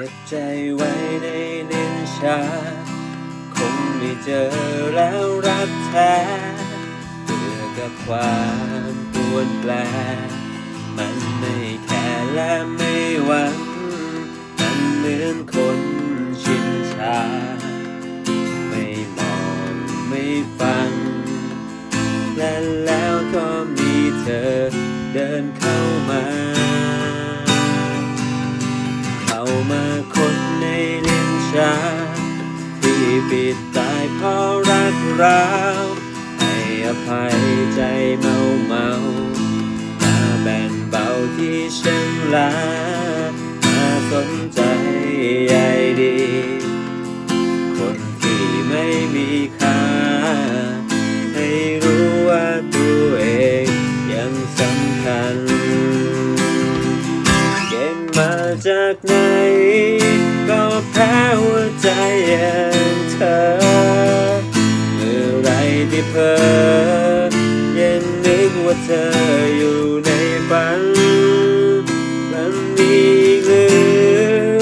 ก็บใจไว้ในลิ้นชักคงไม่เจอแล้วรักแท้เบื่อกับความปวดแปลมันไม่แค่และไม่หวัง มันเหมือนคนชินชา ไม่มองไม่ฟัง และแล้วก็มีเธอเดินเข้ามา มาคนในลิ้นชา ที่ปิดตายเพราะรักร้าวให้อภัยใจเมาเมามาแบ่งเบาที่ฉันลามา จากไหน ก็แพ้หัวใจอย่างเธอ เมื่อไรที่เพอยังนึกว่าเธออยู่ในฝันมันมีอีกหรือ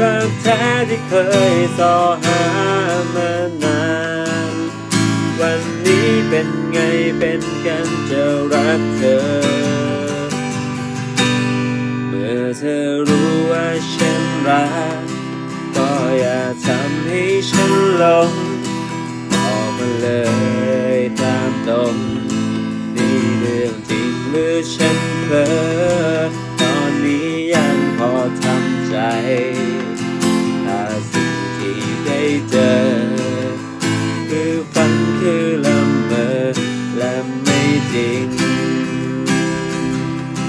รักแท้ที่เคยสอหามานาน วันนี้เป็นไงเป็นกันจะรักเธอ เมื่อเธอรู้ ฉันรัก ก็อย่าทำให้ฉันหลงบอกมาเลยตามตรงนี่เรื่องจริงหรือฉันเพ้อตอนนี้ยังพอทำใจถ้าสิ่งที่ได้เจอ คือฝันคือละเมอและไม่จริง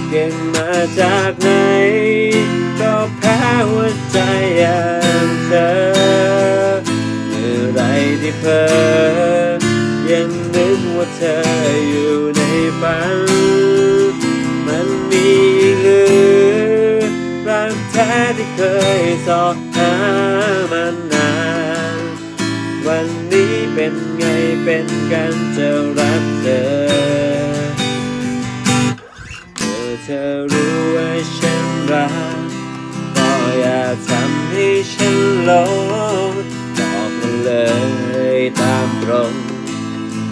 เก่งมาจากไหน ที่เคยสอหามานาน วันนี้เป็นไงเป็นกันจะรักเธอ เมื่อเธอรู้ว่าฉันรัก ก็อย่าทำให้ฉันหลงบอกมาเลยตามตรง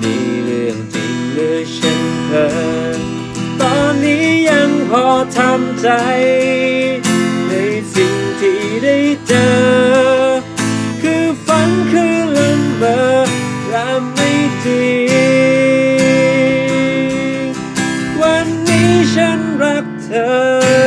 นี่เรื่องจริงหรือฉันเพ้อตอนนี้ยังพอทำใจ ฉันรักเธอ